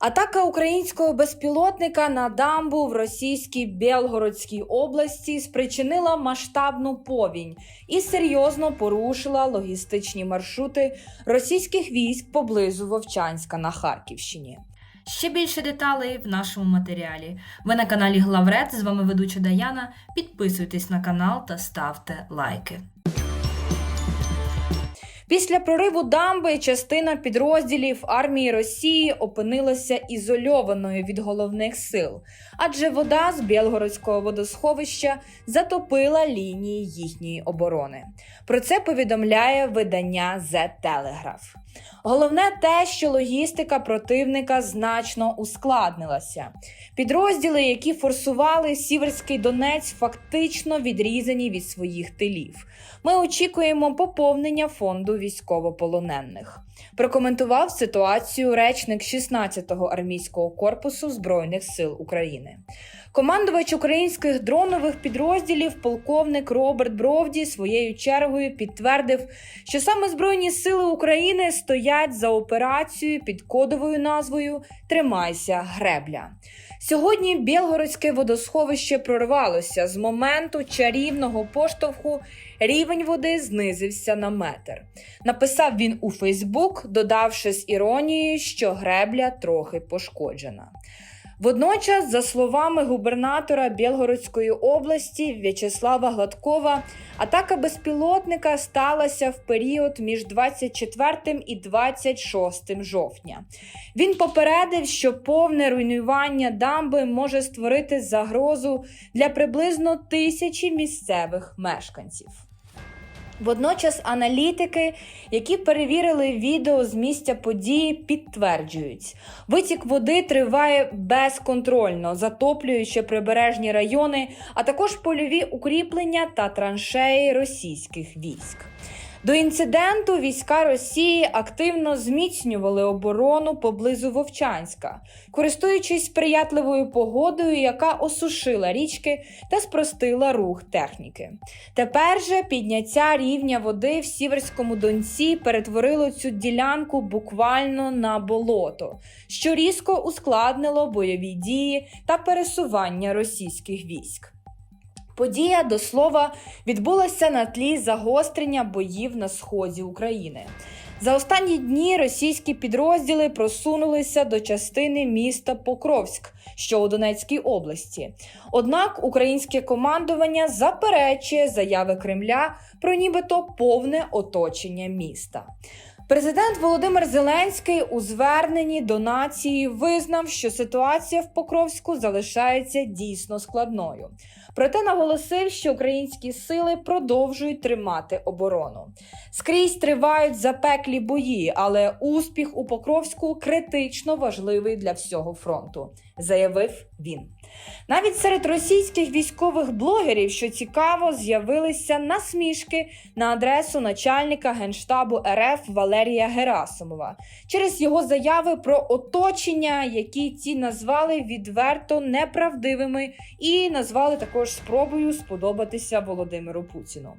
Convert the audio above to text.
Атака українського безпілотника на дамбу в російській Белгородській області спричинила масштабну повінь і серйозно порушила логістичні маршрути російських військ поблизу Вовчанська на Харківщині. Ще більше деталей в нашому матеріалі. Ви на каналі Главред, з вами ведуча Даяна. Підписуйтесь на канал та ставте лайки. Після прориву дамби частина підрозділів армії Росії опинилася ізольованою від головних сил, адже вода з Білгородського водосховища затопила лінії їхньої оборони. Про це повідомляє видання The Telegraph. Головне те, що логістика противника значно ускладнилася. Підрозділи, які форсували Сіверський Донець, фактично відрізані від своїх тилів. Ми очікуємо поповнення фонду військовополонених. Прокоментував ситуацію речник 16-го армійського корпусу Збройних сил України. Командувач українських дронових підрозділів, полковник Роберт Бровді, своєю чергою підтвердив, що саме Збройні сили України стоять за операцією під кодовою назвою Тримайся гребля. Сьогодні Білгородське водосховище прорвалося з моменту чарівного поштовху. Рівень води знизився на метр. Написав він у Фейсбук, додавши з іронією, що гребля трохи пошкоджена. Водночас, за словами губернатора Білгородської області В'ячеслава Гладкова, атака безпілотника сталася в період між 24 і 26 жовтня. Він попередив, що повне руйнування дамби може створити загрозу для приблизно тисячі місцевих мешканців. Водночас аналітики, які перевірили відео з місця події, підтверджують, витік води триває безконтрольно, затоплюючи прибережні райони, а також польові укріплення та траншеї російських військ. До інциденту війська Росії активно зміцнювали оборону поблизу Вовчанська, користуючись сприятливою погодою, яка осушила річки та спростила рух техніки. Тепер же підняття рівня води в Сіверському Донці перетворило цю ділянку буквально на болото, що різко ускладнило бойові дії та пересування російських військ. Подія до слова відбулася на тлі загострення боїв на сході України. За останні дні російські підрозділи просунулися до частини міста Покровськ, що у Донецькій області. Однак українське командування заперечує заяви Кремля про нібито повне оточення міста. Президент Володимир Зеленський у зверненні до нації визнав, що ситуація в Покровську залишається дійсно складною. Проте наголосив, що українські сили продовжують тримати оборону. Скрізь тривають запеклі бої, але успіх у Покровську критично важливий для всього фронту, заявив він. Навіть серед російських військових блогерів, що цікаво, з'явилися насмішки на адресу начальника генштабу РФ Валерія Герасимова через його заяви про оточення, які ті назвали відверто неправдивими, і назвали також спробою сподобатися Володимиру Путіну.